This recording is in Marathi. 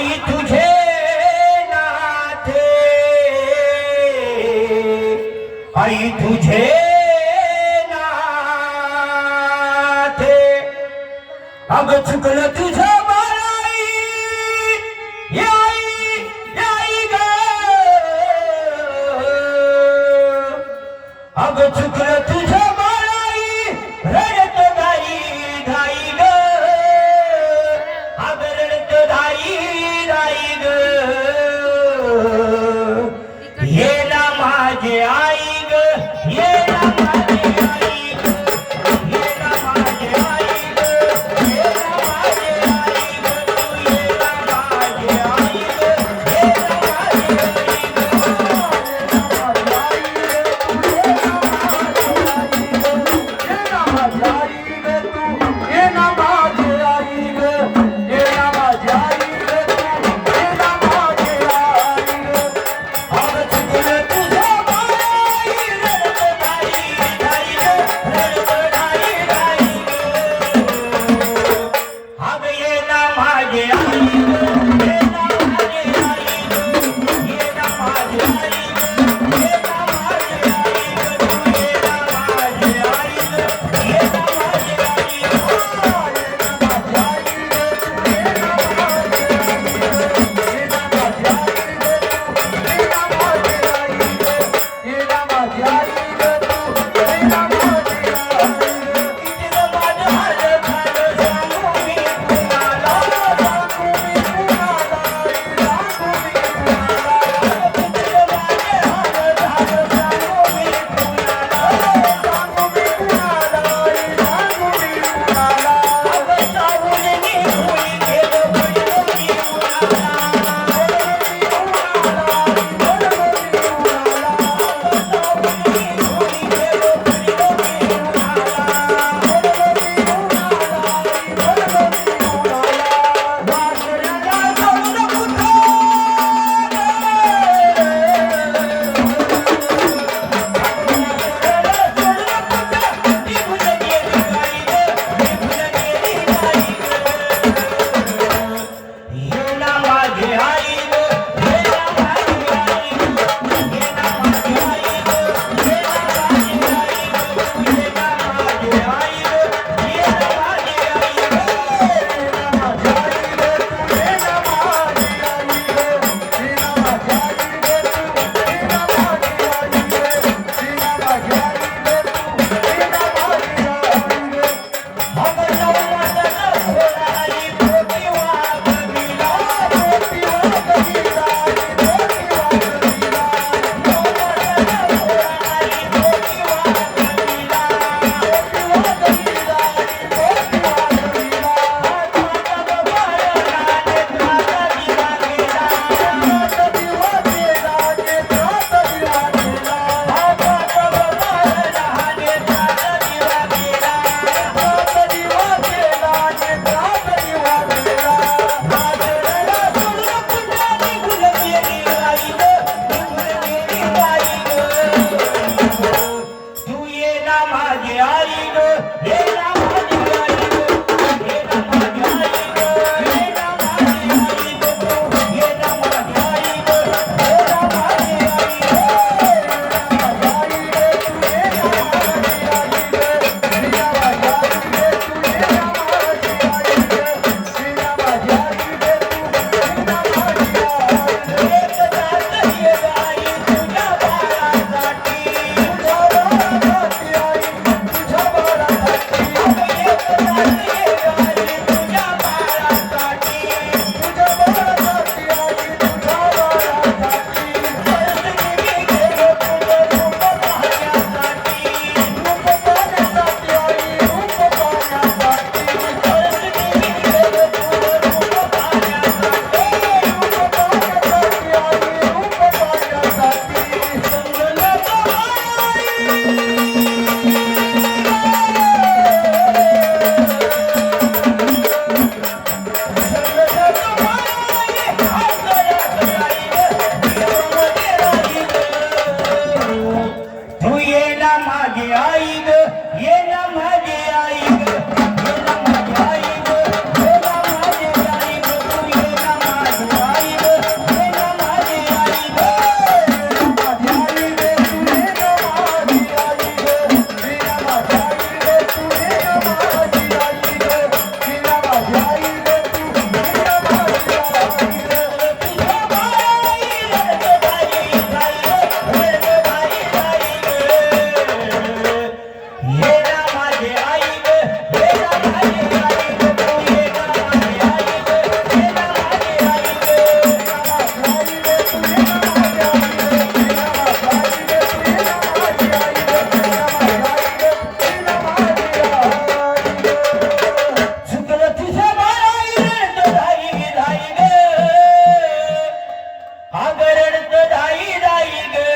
आई तुझे नाथे. आई तुझे नाथे. अब चुकलं तुझं अब चुकलं तुझ Yeah. dünyaydı yeni দায়ী দায়ী গে